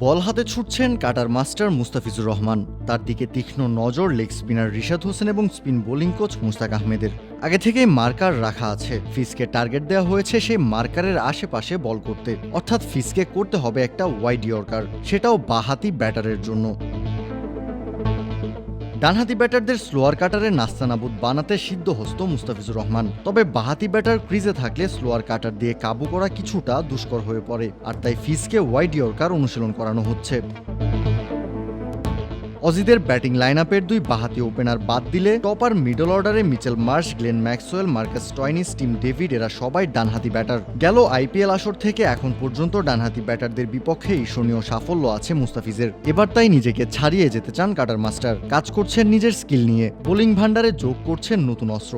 বল হাতে ছুটছেন cutter master Mustafizur Rahman. তার দিকে তীক্ষ্ণ নজর লেগ স্পিনার রিশাদ হোসেন এবং স্পিন বোলিং কোচ মুস্তাক আহমেদের। আগে থেকেই মার্কার রাখা আছে। ফিসকে টার্গেট দেওয়া হয়েছে সেই মার্কারের আশেপাশে বল করতে। অর্থাৎ ফিসকে করতে হবে একটা ওয়াইড ইয়র্কার। সেটাও বাহাতি ব্যাটারের জন্য। ডানহাতি ব্যাটারদের স্লোয়ার কাটারে নাস্তানাবুদ বানাতে সিদ্ধ হস্ত মুস্তাফিজুর রহমান। তবে বাহাতি ব্যাটার ক্রিজে থাকলে স্লোয়ার কাটার দিয়ে কাবু করা কিছুটা দুষ্কর হয়ে পড়ে, আর তাই ফিসকে ওয়াইড ইয়র্কার অনুশীলন করানো হচ্ছে। অজিদের ব্যাটিং লাইন আপের দুই বাহাতি ওপেনার বাদ দিলে টপার মিডল অর্ডারে Mitchell Marsh, Glenn Maxwell, Marcus Stoinis, Tim David এরা সবাই ডানহাতি ব্যাটার গেল আইপিএল আসর থেকে এখন পর্যন্ত ডানহাতি ব্যাটারদের বিপক্ষে ঈর্ষণীয় সাফল্য আছে মুস্তাফিজের। এবার তাই নিজেকে ছাড়িয়ে যেতে চান কাটার মাস্টার। কাজ করছেন নিজের স্কিল নিয়ে। বোলিং ভান্ডারে যোগ করছেন নতুন অস্ত্র।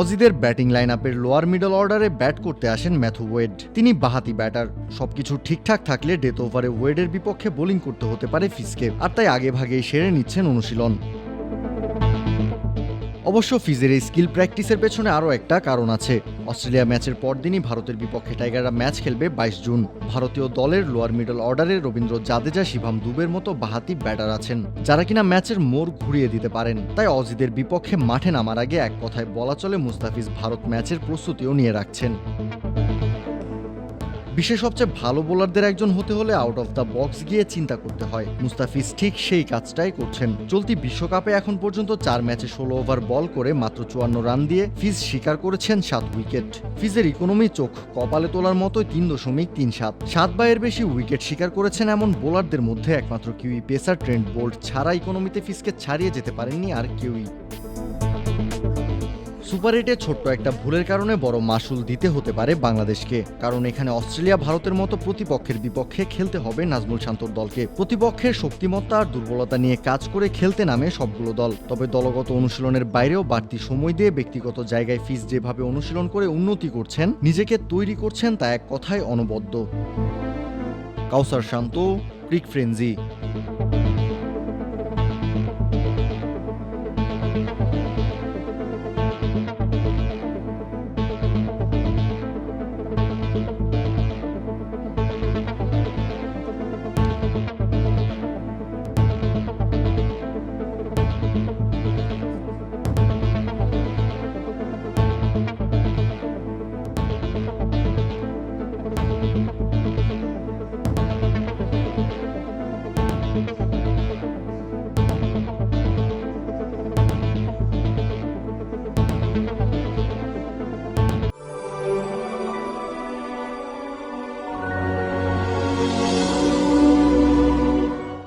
অজিদের ব্যাটিং লাইন আপের লোয়ার মিডল অর্ডারে ব্যাট করতে আসেন ম্যাথু ওয়েড। তিনি বাহাতি ব্যাটার সবকিছু ঠিকঠাক থাকলে ডেথ ওভারে ওয়েডের বিপক্ষে বোলিং করতে হতে পারে ফিসকে। আর তাই আগে ভাগেই সেরে নিচ্ছেন অনুশীলন। অবশ্য ফিজের এই স্কিল প্র্যাকটিসের পেছনে আরও একটা কারণ আছে। অস্ট্রেলিয়া ম্যাচের পরদিনই ভারতের বিপক্ষে টাইগাররা ম্যাচ খেলবে বাইশ জুন। ভারতীয় দলের লোয়ার মিডল অর্ডারে রবীন্দ্র জাদেজা, শিভাম দুবের মতো বাহাতি ব্যাটার আছেন, যারা কিনা ম্যাচের মোড় ঘুরিয়ে দিতে পারেন। তাই অজিদের বিপক্ষে মাঠে নামার আগে এক কথায় বলা চলে, মুস্তাফিজ ভারত ম্যাচের প্রস্তুতিও নিয়ে রাখছেন। বিশ্বের সবচেয়ে ভালো বোলারদের একজন হতে হলে আউট অফ দ্য বক্স গিয়ে চিন্তা করতে হয়। মুস্তাফিজ ঠিক সেই কাজটাই করছেন। চলতি বিশ্বকাপে এখন পর্যন্ত চার ম্যাচে ষোলো ওভার বল করে মাত্র চুয়ান্ন রান দিয়ে ফিজ শিকার করেছেন সাত উইকেট ফিজের ইকোনমি চোখ কপালে তোলার মতোই তিন দশমিক তিন সাত। সাত বাইয়ের বেশি উইকেট শিকার করেছেন এমন বোলারদের মধ্যে একমাত্র কিউই পেসার ট্রেন্ড বোল্ট ছাড়া ইকোনমিতে ফিজকে ছাড়িয়ে যেতে পারেননি আর কেউই। সুপার এইটে ছোট্ট একটা ভুলের কারণে বড় মাসুল দিতে হতে পারে বাংলাদেশকে। কারণ এখানে অস্ট্রেলিয়া ভারতের মতো প্রতিপক্ষের বিপক্ষে খেলতে হবে নাজমুল শান্তর দলকে। প্রতিপক্ষের শক্তিমত্তা আর দুর্বলতা নিয়ে কাজ করে খেলতে নামে সবগুলো দল। তবে দলগত অনুশীলনের বাইরেও বাড়তি সময় দিয়ে ব্যক্তিগত জায়গায় ফিস যেভাবে অনুশীলন করে উন্নতি করছেন, নিজেকে তৈরি করছেন তা এক কথায় অনবদ্য। কাউসার শান্ত, ক্রিক ফ্রেঞ্জি